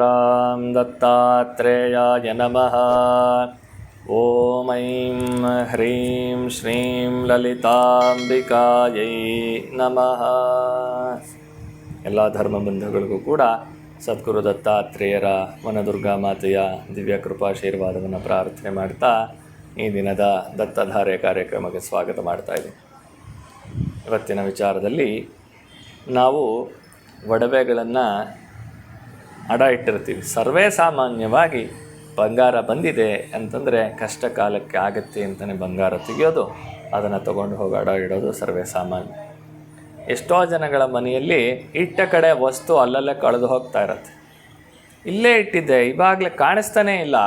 ರುದ್ರಾं दत्तात्रेयाय नमः ॐ ऐं ह्रीं श्रीं ಲಲಿತಾಂಬಿಕಾಯೈ ನಮಃ ಎಲ್ಲ ಧರ್ಮ ಬಂಧುಗಳಿಗೂ ಕೂಡ ಸದ್ಗುರು ದತ್ತಾತ್ರೇಯರ ವನದುರ್ಗಾ ಮಾತೆಯ ದಿವ್ಯ ಕೃಪಾಶೀರ್ವಾದವನ್ನು ಪ್ರಾರ್ಥನೆ ಮಾಡ್ತಾ ಈ ದಿನದ ದತ್ತಧಾರೆ ಕಾರ್ಯಕ್ರಮಕ್ಕೆ ಸ್ವಾಗತ ಮಾಡ್ತಾ ಇದ್ದೀನಿ ಇವತ್ತಿನ ವಿಚಾರದಲ್ಲಿ ನಾವು ಒಡವೆಗಳನ್ನು ಅಡ ಇಟ್ಟಿರ್ತೀವಿ. ಸರ್ವೇ ಸಾಮಾನ್ಯವಾಗಿ ಬಂಗಾರ ಬಂದಿದೆ ಅಂತಂದರೆ ಕಷ್ಟ ಕಾಲಕ್ಕೆ ಆಗತ್ತೆ ಅಂತಲೇ ಬಂಗಾರ ತೆಗೆಯೋದು, ಅದನ್ನು ತೊಗೊಂಡು ಹೋಗಿ ಅಡ ಇಡೋದು ಸರ್ವೇ ಸಾಮಾನ್ಯ. ಎಷ್ಟೋ ಜನಗಳ ಮನೆಯಲ್ಲಿ ಇಟ್ಟ ಕಡೆ ವಸ್ತು ಅಲ್ಲಲ್ಲೇ ಕಳೆದು ಹೋಗ್ತಾ ಇರತ್ತೆ. ಇಲ್ಲೇ ಇಟ್ಟಿದ್ದೆ, ಇವಾಗಲೇ ಕಾಣಿಸ್ತಾನೇ ಇಲ್ಲ.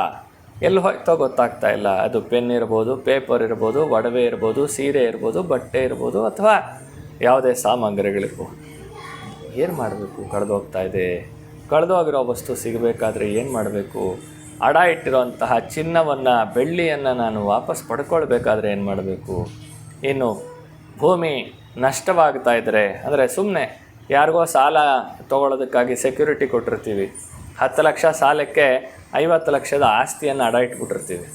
ಎಲ್ಲಿ ಹೋಯ್ತೋ ಗೊತ್ತಾಗ್ತಾ ಇಲ್ಲ. ಅದು ಪೆನ್ ಇರ್ಬೋದು, ಪೇಪರ್ ಇರ್ಬೋದು, ಒಡವೆ ಇರ್ಬೋದು, ಸೀರೆ ಇರ್ಬೋದು, ಬಟ್ಟೆ ಇರ್ಬೋದು ಅಥವಾ ಯಾವುದೇ ಸಾಮಗ್ರಿಗಳಿರ್ಬೋದು ಏನು ಮಾಡಬೇಕು? ಕಳೆದು ಹೋಗ್ತಾ ಇದೆ. ಕಳೆದೋಗಿರೋ ವಸ್ತು ಸಿಗಬೇಕಾದ್ರೆ ಏನು ಮಾಡಬೇಕು? ಅಡ ಇಟ್ಟಿರೋಂತಹ ಚಿನ್ನವನ್ನು, ಬೆಳ್ಳಿಯನ್ನು ನಾನು ವಾಪಸ್ ಪಡ್ಕೊಳ್ಬೇಕಾದ್ರೆ ಏನು ಮಾಡಬೇಕು? ಇನ್ನು ಭೂಮಿ ನಷ್ಟವಾಗ್ತಾ ಇದ್ದರೆ ಅಂದರೆ ಸುಮ್ಮನೆ ಯಾರಿಗೋ ಸಾಲ ತೊಗೊಳೋದಕ್ಕಾಗಿ ಸೆಕ್ಯೂರಿಟಿ ಕೊಟ್ಟಿರ್ತೀವಿ. ಹತ್ತು ಲಕ್ಷ ಸಾಲಕ್ಕೆ ಐವತ್ತು ಲಕ್ಷದ ಆಸ್ತಿಯನ್ನು ಅಡ ಇಟ್ಬಿಟ್ಟಿರ್ತೀವಿ.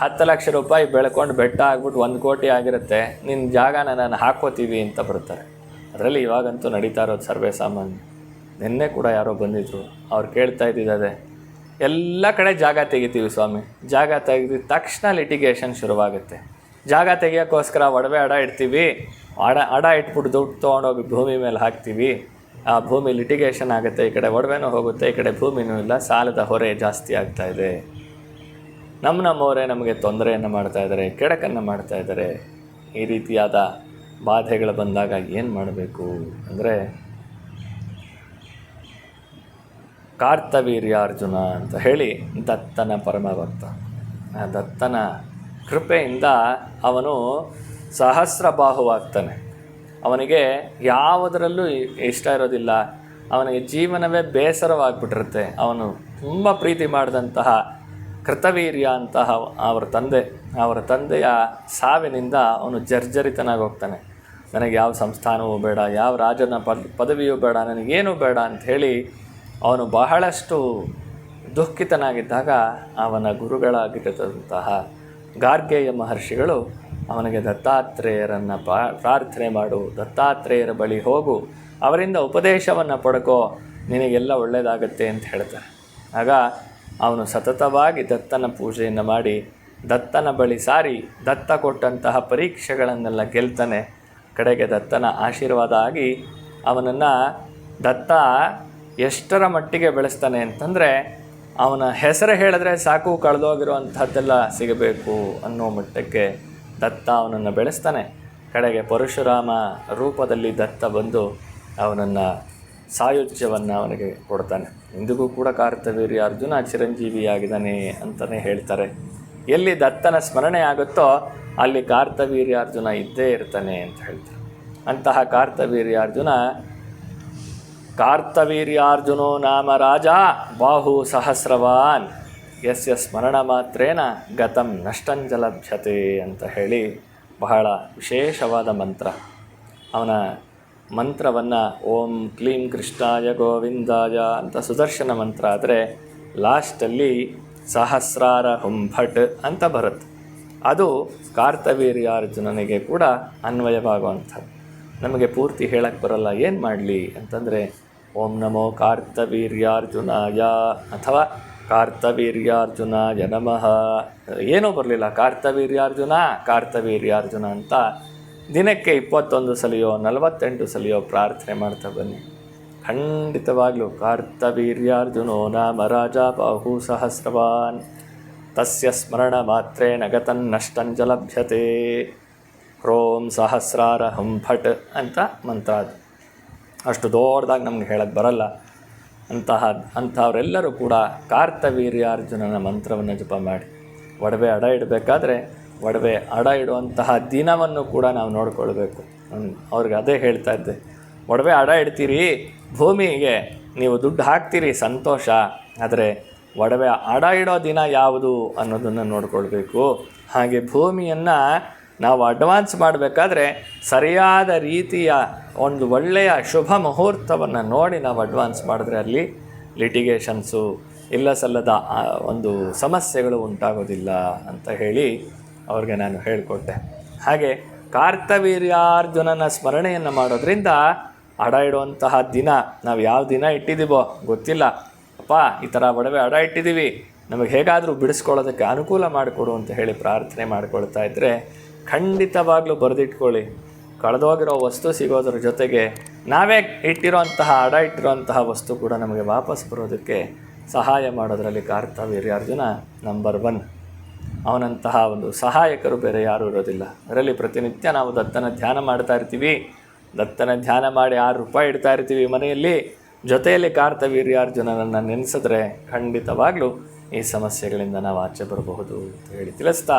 ಹತ್ತು ಲಕ್ಷ ರೂಪಾಯಿ ಬೆಳ್ಕೊಂಡು ಬೆಟ್ಟ ಆಗ್ಬಿಟ್ಟು ಒಂದು ಕೋಟಿ ಆಗಿರುತ್ತೆ ನಿನ್ನ ಜಾಗನ ನಾನು ಹಾಕೋತೀವಿ ಅಂತ ಬರ್ತಾರೆ ಅದರಲ್ಲಿ ಇವಾಗಂತೂ ನಡೀತಾ ಇರೋದು ಸರ್ವೇ ಸಾಮಾನ್ಯ. ನಿನ್ನೆ ಕೂಡ ಯಾರೋ ಬಂದಿದ್ದರು ಅವ್ರು ಕೇಳ್ತಾ ಇದ್ದಿದ್ದಾರೆ ಎಲ್ಲ ಕಡೆ ಜಾಗ ತೆಗಿತೀವಿ ಸ್ವಾಮಿ. ಜಾಗ ತೆಗೆದ ತಕ್ಷಣ ಲಿಟಿಗೇಷನ್ ಶುರುವಾಗುತ್ತೆ. ಜಾಗ ತೆಗಿಯೋಕ್ಕೋಸ್ಕರ ಒಡವೆ ಅಡ ಇಡ್ತೀವಿ. ಅಡ ಅಡ ಇಟ್ಬಿಟ್ಟು ದುಡ್ಡು ತೊಗೊಂಡೋಗಿ ಭೂಮಿ ಮೇಲೆ ಹಾಕ್ತೀವಿ. ಆ ಭೂಮಿ ಲಿಟಿಗೇಷನ್ ಆಗುತ್ತೆ. ಈ ಕಡೆ ಒಡವೆನೂ ಹೋಗುತ್ತೆ, ಈ ಕಡೆ ಭೂಮಿನೂ ಇಲ್ಲ. ಸಾಲದ ಹೊರೆ ಜಾಸ್ತಿ ಆಗ್ತಾ ಇದೆ. ನಮ್ಮ ನಮ್ಮವರೇ ನಮಗೆ ತೊಂದರೆಯನ್ನು ಮಾಡ್ತಾ ಇದ್ದಾರೆ ಕೆಡಕನ್ನು ಮಾಡ್ತಾ ಇದ್ದಾರೆ ಈ ರೀತಿಯಾದ ಬಾಧೆಗಳು ಬಂದಾಗ ಏನು ಮಾಡಬೇಕು ಅಂದರೆ ಕಾರ್ತವೀರ್ಯಾರ್ಜುನ ಅಂತ ಹೇಳಿ ದತ್ತನ ಪರಮಭಕ್ತ. ಆ ದತ್ತನ ಕೃಪೆಯಿಂದ ಅವನು ಸಹಸ್ರಬಾಹುವಾಗ್ತಾನೆ. ಅವನಿಗೆ ಯಾವುದರಲ್ಲೂ ಇಷ್ಟ ಇರೋದಿಲ್ಲ. ಅವನಿಗೆ ಜೀವನವೇ ಬೇಸರವಾಗಿಬಿಟ್ಟಿರುತ್ತೆ. ಅವನು ತುಂಬ ಪ್ರೀತಿ ಮಾಡಿದಂತಹ ಕೃತವೀರ್ಯ ಅಂತಹ ಅವರ ತಂದೆ, ಅವರ ತಂದೆಯ ಸಾವಿನಿಂದ ಅವನು ಜರ್ಜರಿತನಾಗಿ ಹೋಗ್ತಾನೆ. ನನಗೆ ಯಾವ ಸಂಸ್ಥಾನವೂ ಬೇಡ, ಯಾವ ರಾಜನ ಪದ, ಪದವಿಯೂ ಬೇಡ, ನನಗೇನೂ ಬೇಡ ಅಂತ ಹೇಳಿ ಅವನು ಬಹಳಷ್ಟು ದುಃಖಿತನಾಗಿದ್ದಾಗ ಅವನ ಗುರುಗಳಾಗಿರದಂತಹ ಗಾರ್ಗೇಯ ಮಹರ್ಷಿಗಳು ಅವನಿಗೆ ದತ್ತಾತ್ರೇಯರನ್ನು ಪ್ರಾರ್ಥನೆ ಮಾಡು, ದತ್ತಾತ್ರೇಯರ ಬಳಿ ಹೋಗು, ಅವರಿಂದ ಉಪದೇಶವನ್ನು ಪಡ್ಕೋ, ನಿನಗೆಲ್ಲ ಒಳ್ಳೆಯದಾಗತ್ತೆ ಅಂತ ಹೇಳ್ತಾರೆ. ಆಗ ಅವನು ಸತತವಾಗಿ ದತ್ತನ ಪೂಜೆಯನ್ನು ಮಾಡಿ, ದತ್ತನ ಬಳಿ ಸಾರಿ, ದತ್ತ ಕೊಟ್ಟಂತಹ ಪರೀಕ್ಷೆಗಳನ್ನೆಲ್ಲ ಗೆಲ್ತಾನೆ. ಕಡೆಗೆ ದತ್ತನ ಆಶೀರ್ವಾದ ಆಗಿ ಅವನನ್ನು ದತ್ತ ಎಷ್ಟರ ಮಟ್ಟಿಗೆ ಬೆಳೆಸ್ತಾನೆ ಅಂತಂದರೆ ಅವನ ಹೆಸರು ಹೇಳಿದ್ರೆ ಸಾಕು ಕಳೆದೋಗಿರುವಂಥದ್ದೆಲ್ಲ ಸಿಗಬೇಕು ಅನ್ನೋ ಮಟ್ಟಕ್ಕೆ ದತ್ತ ಅವನನ್ನು ಬೆಳೆಸ್ತಾನೆ. ಕಡೆಗೆ ಪರಶುರಾಮ ರೂಪದಲ್ಲಿ ದತ್ತ ಬಂದು ಅವನನ್ನು ಸಾಯುಜ್ಯವನ್ನು ಅವನಿಗೆ ಕೊಡ್ತಾನೆ. ಇಂದಿಗೂ ಕೂಡ ಕಾರ್ತವೀರ್ಯ ಅರ್ಜುನ ಚಿರಂಜೀವಿಯಾಗಿದ್ದಾನೆ ಅಂತಲೇ ಹೇಳ್ತಾರೆ. ಎಲ್ಲಿ ದತ್ತನ ಸ್ಮರಣೆ ಆಗುತ್ತೋ ಅಲ್ಲಿ ಕಾರ್ತವೀರ್ಯಾರ್ಜುನ ಇದ್ದೇ ಇರ್ತಾನೆ ಅಂತ ಹೇಳ್ತಾರೆ. ಅಂತಹ ಕಾರ್ತವೀರ್ಯಾರ್ಜುನ ಕಾರ್ತವೀರ್ಯಾರ್ಜುನೋ ನಾಮ ರಾಜ ಬಾಹು ಸಹಸ್ರವಾನ್. ಯಸ್ಯ ಸ್ಮರಣ ಮಾತ್ರೇನ ಗತಂ ನಷ್ಟಂಜಲಭ್ಯತೆ ಅಂತ ಹೇಳಿ ಬಹಳ ವಿಶೇಷವಾದ ಮಂತ್ರ. ಅವನ ಮಂತ್ರವನ್ನು ಓಂ ಕ್ಲೀಂ ಕೃಷ್ಣಾಯ ಗೋವಿಂದಾಯ ಅಂತ ಸುದರ್ಶನ ಮಂತ್ರ ಆದರೆ ಲಾಸ್ಟಲ್ಲಿ ಸಹಸ್ರಾರ ಹುಂಭಟ್ ಅಂತ ಬರುತ್ತೆ. ಅದು ಕಾರ್ತವೀರ್ಯಾರ್ಜುನನಿಗೆ ಕೂಡ ಅನ್ವಯವಾಗುವಂಥದ್ದು. ನಮಗೆ ಪೂರ್ತಿ ಹೇಳಕ್ಕೆ ಬರಲ್ಲ, ಏನು ಮಾಡಲಿ ಅಂತಂದರೆ ಓಂ ನಮೋ ಕಾರ್ತವೀರ್ಯಾರ್ಜುನಾಯ ಅಥವಾ ಕಾರ್ತವೀರ್ಯಾರ್ಜುನಾಯ ನಮಃ. ಏನೂ ಬರಲಿಲ್ಲ. ಕಾರ್ತವೀರ್ಯಾರ್ಜುನ ಕಾರ್ತವೀರ್ಯಾರ್ಜುನ ಅಂತ ದಿನಕ್ಕೆ ಇಪ್ಪತ್ತೊಂದು ಸಲಿಯೋ, ನಲವತ್ತೆಂಟು ಸಲಿಯೋ ಪ್ರಾರ್ಥನೆ ಮಾಡ್ತಾ ಬನ್ನಿ. ಖಂಡಿತವಾಗಲೂ ಕಾರ್ತವೀರ್ಯಾರ್ಜುನೋ ನಾಮ ರಾಜ ಬಾಹು ಸಹಸ್ರವಾನ್. ತಸ್ಯ ಸ್ಮರಣ ಮಾತ್ರೇಣ ನಗತನ್ನಷ್ಟಂಜಲಭ್ಯತೆ ಕ್ರೋಂ ಸಹಸ್ರಾರ ಹಂ ಭಟ್ ಅಂತ ಮಂತ್ರ ಅಷ್ಟು ದೊಡ್ಡದಾಗಿ ನಮ್ಗೆ ಹೇಳಕ್ಕೆ ಬರಲ್ಲ. ಅಂತಹ, ಅಂಥವರೆಲ್ಲರೂ ಕೂಡ ಕಾರ್ತವೀರ್ಯಾರ್ಜುನನ ಮಂತ್ರವನ್ನು ಜಪ ಮಾಡಿ. ಒಡವೆ ಅಡ ಇಡಬೇಕಾದ್ರೆ ಒಡವೆ ಅಡ ಇಡುವಂತಹ ದಿನವನ್ನು ಕೂಡ ನಾವು ನೋಡಿಕೊಳ್ಬೇಕು. ಅವ್ರಿಗೆ ಅದೇ ಹೇಳ್ತಾ ಇದ್ದೆ. ಒಡವೆ ಅಡ ಇಡ್ತೀರಿ, ಭೂಮಿಗೆ ನೀವು ದುಡ್ಡು ಹಾಕ್ತೀರಿ, ಸಂತೋಷ. ಆದರೆ ಒಡವೆ ಅಡ ಇಡೋ ದಿನ ಯಾವುದು ಅನ್ನೋದನ್ನು ನೋಡಿಕೊಳ್ಬೇಕು. ಹಾಗೆ ಭೂಮಿಯನ್ನು ನಾವು ಅಡ್ವಾನ್ಸ್ ಮಾಡಬೇಕಾದ್ರೆ ಸರಿಯಾದ ರೀತಿಯ ಒಂದು ಒಳ್ಳೆಯ ಶುಭ ಮುಹೂರ್ತವನ್ನು ನೋಡಿ ನಾವು ಅಡ್ವಾನ್ಸ್ ಮಾಡಿದ್ರೆ ಅಲ್ಲಿ ಲಿಟಿಗೇಷನ್ಸು ಇಲ್ಲ ಸಲ್ಲದ ಒಂದು ಸಮಸ್ಯೆಗಳು ಉಂಟಾಗೋದಿಲ್ಲ ಅಂತ ಹೇಳಿ ಅವ್ರಿಗೆ ನಾನು ಹೇಳಿಕೊಟ್ಟೆ. ಹಾಗೆ ಕಾರ್ತವೀರ್ಯಾರ್ಜುನನ ಸ್ಮರಣೆಯನ್ನು ಮಾಡೋದ್ರಿಂದ ಅಡ ಇಡುವಂತಹ ದಿನ ನಾವು ಯಾವ ದಿನ ಇಟ್ಟಿದ್ದೀವೋ ಗೊತ್ತಿಲ್ಲ. ಅಪ್ಪ, ಈ ಥರ ಒಡವೆ ಅಡ ಇಟ್ಟಿದ್ದೀವಿ ನಮಗೆ ಹೇಗಾದರೂ ಬಿಡಿಸ್ಕೊಳ್ಳೋದಕ್ಕೆ ಅನುಕೂಲ ಮಾಡಿಕೊಡು ಅಂತ ಹೇಳಿ ಪ್ರಾರ್ಥನೆ ಮಾಡಿಕೊಳ್ತಾ ಇದ್ದರೆ ಖಂಡಿತವಾಗ್ಲೂ ಬರೆದಿಟ್ಕೊಳ್ಳಿ. ಕಳೆದೋಗಿರೋ ವಸ್ತು ಸಿಗೋದ್ರ ಜೊತೆಗೆ ನಾವೇ ಇಟ್ಟಿರೋಂತಹ ಅಡ ಇಟ್ಟಿರೋಂತಹ ವಸ್ತು ಕೂಡ ನಮಗೆ ವಾಪಸ್ ಬರೋದಕ್ಕೆ ಸಹಾಯ ಮಾಡೋದರಲ್ಲಿ ಕಾರ್ತವೀರ್ಯಾರ್ಜುನ ನಂಬರ್ ಒನ್ ಅವನಂತಹ ಒಂದು ಸಹಾಯಕರು ಬೇರೆ ಯಾರೂ ಇರೋದಿಲ್ಲ. ಅದರಲ್ಲಿ ಪ್ರತಿನಿತ್ಯ ನಾವು ದತ್ತನ ಧ್ಯಾನ ಮಾಡ್ತಾ ಇರ್ತೀವಿ. ದತ್ತನ ಧ್ಯಾನ ಮಾಡಿ ಆರು ರೂಪಾಯಿ ಇಡ್ತಾ ಇರ್ತೀವಿ ಮನೆಯಲ್ಲಿ. ಜೊತೆಯಲ್ಲಿ ಕಾರ್ತವೀರ್ಯಾರ್ಜುನನನ್ನು ನೆನೆಸಿದ್ರೆ ಖಂಡಿತವಾಗ್ಲೂ ಈ ಸಮಸ್ಯೆಗಳಿಂದ ನಾವು ಆಚೆ ಬರಬಹುದು ಅಂತ ಹೇಳಿ ತಿಳಿಸ್ತಾ